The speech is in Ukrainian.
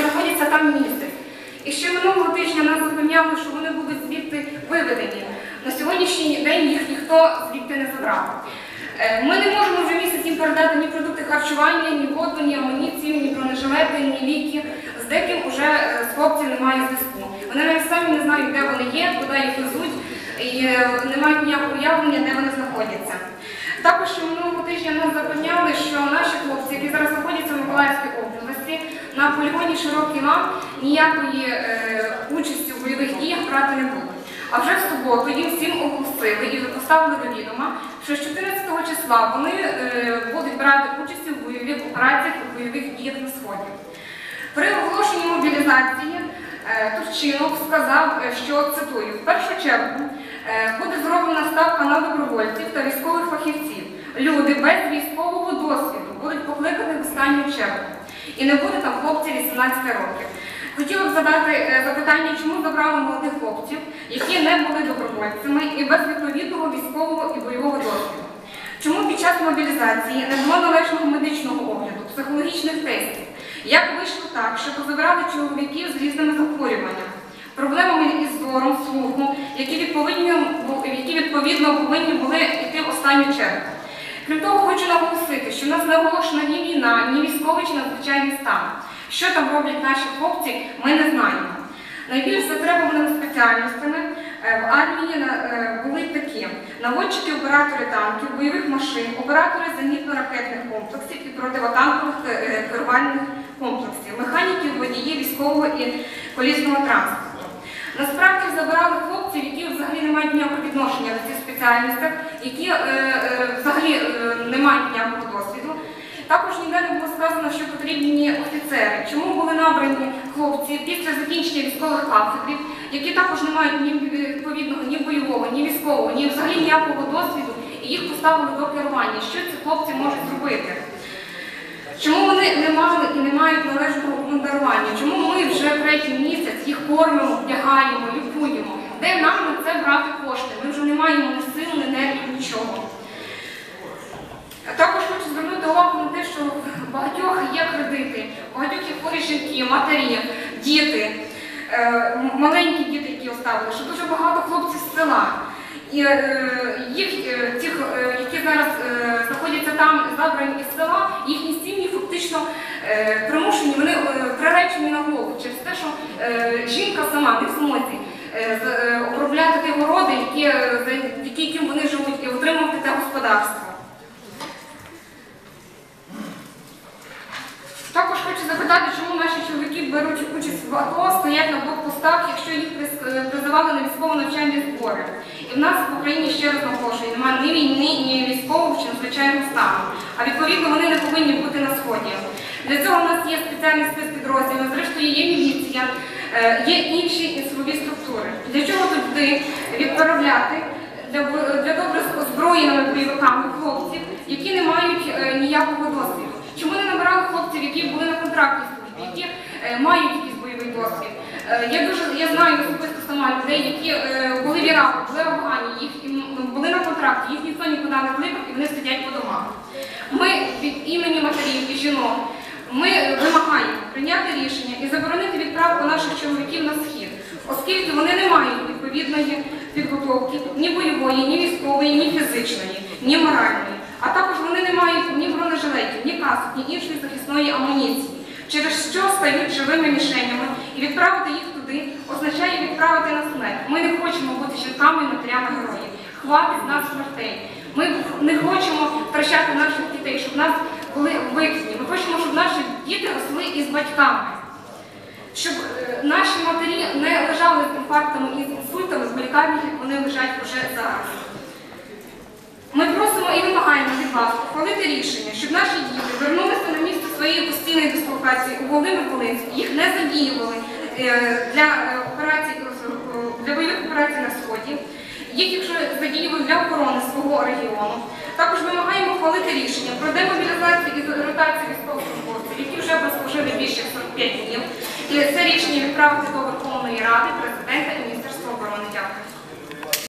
знаходяться там місяць. І ще минулого тижня нас запевняли, що вони будуть звідти виведені. На сьогоднішній день їх ніхто звідти не забрав. Е, Ми не можемо вже місяць їм передати ні продукти харчування, ні воду, ні амуніцію, ні бронежилети, ні ліки. З деким вже е, з хлопців немає зв'язку. Вони навіть самі не знають, де вони є, куди їх везуть, і е, не мають ніякого уявлення, де вони знаходяться. Також минулого тижня нас запевняли, що наші хлопці, які зараз знаходяться в Миколаївській на полігоні Широкий лам ніякої е, участі у бойових діях брати не будуть. А вже в суботу їм всім оголосили і поставили до відома, що з 14 числа вони е, будуть брати участь у бойових операціях у бойових діях на сході. При оголошенні мобілізації е, Турчинов сказав, що цитую, в першу чергу буде зроблена ставка на добровольців та військових фахівців. Люди без військового досвіду будуть покликані в останню чергу. І не буде там хлопців 18 років. Хотіла б задати е, запитання, чому забрали молодих хлопців, які не були добровольцями і без відповідного військового і бойового досвіду. Чому під час мобілізації не було належного медичного огляду, психологічних тестів? Як вийшло так, що позабирали чоловіків з різними захворюваннями, проблемами із зором, слухом, які відповідно, які відповідно повинні були йти в останню чергу? Крім того, хочу наголосити, що в нас не оголошена ні війна, ні військовий чи надзвичайний стан. Що там роблять наші хлопці, ми не знаємо. Найбільш затребуваними спеціальностями е, в армії е, були такі: наводчики, оператори танків, бойових машин, оператори зенітно-ракетних комплексів і противотанкових е, керувальних комплексів, механіки, водії військового і колісного транспорту. Насправді забирали хлопців, які взагалі не мають ніякого відношення до цих спеціальностей, які е, е, взагалі е, не мають ніякого досвіду. Також ніде не було сказано, що потрібні офіцери. Чому були набрані хлопці після закінчення військових кафедрів, які також не мають ні відповідного, ні бойового, ні військового, ні взагалі ніякого досвіду, і їх поставили до керування. Що ці хлопці можуть зробити? Чому вони не мали і не мають належного обмундирування? Чому ми вже третій місяць їх кормимо, вдягаємо, лікуємо? Де нам на це брати кошти? Ми вже не маємо ні сил, ні нервів, нічого. Також хочу звернути увагу на те, що в багатьох є кредити, у багатьох є хворі жінки, матері, діти, е, маленькі діти, які оставили, що дуже багато хлопців з села. І е, їх, е, тих, які зараз знаходяться там, забрані із села, їхні сім'ї фактично примушені, вони приречені на голову через те, що жінка сама не в змозі обробляти ті городи, які, е, які, яким вони живуть, і утримувати те господарство. Також хочу запитати, чому наші чоловіки беруть участь в АТО, стоять на блокпостах, якщо їх е, призивали на військово-навчальні збори. І в нас в Україні ще раз наголошую, немає ні війни, ні військового чи надзвичайного стану. А відповідно вони не повинні бути на сході. Для цього в нас є спеціальний спецпідрозділ, зрештою є міліція, е, є інші силові структури. Для чого туди відправляти для, для добре озброєними бойовиками хлопців, які не мають е, ніякого досвіду? Чому не набирали хлопців, які були на контрактній службі, які е, мають якийсь бойовий досвід? Я дуже я знаю особисто сама людей, які були в Іраку, були в Афгані, їх були на контракті, їх ніхто нікуди не кликав і вони сидять по домах. Ми від імені матерів і жінок ми вимагаємо прийняти рішення і заборонити відправку наших чоловіків на схід, оскільки вони не мають відповідної підготовки ні бойової, ні військової, ні фізичної, ні моральної. А також вони не мають ні бронежилетів, ні касок, ні іншої захисної амуніції, через що стають живими мішенями, і відправити їх туди означає відправити на смерть. Ми не хочемо бути жінками і матерями героїв. Хватить нас смертей. Ми не хочемо втрачати наших дітей, щоб нас викині. Ми хочемо, щоб наші діти росли із батьками. Щоб е, наші матері не лежали з інфарктами і з інсультами в лікарні, як вони лежать вже зараз. Ми просимо і вимагаємо від вас ухвалити рішення, щоб наші діти вернулися на місце своєї постійної дислокації у Володимир Волинськ, їх не задіювали е, для е, операцій е, для бойових операцій на сході. Їх якщо задіювали для охорони свого регіону. Також вимагаємо ухвалити рішення про демобілізацію і ротацію військовослужбовців, які вже прослужили більше як 45 днів. І це рішення відправити до Верховної Ради,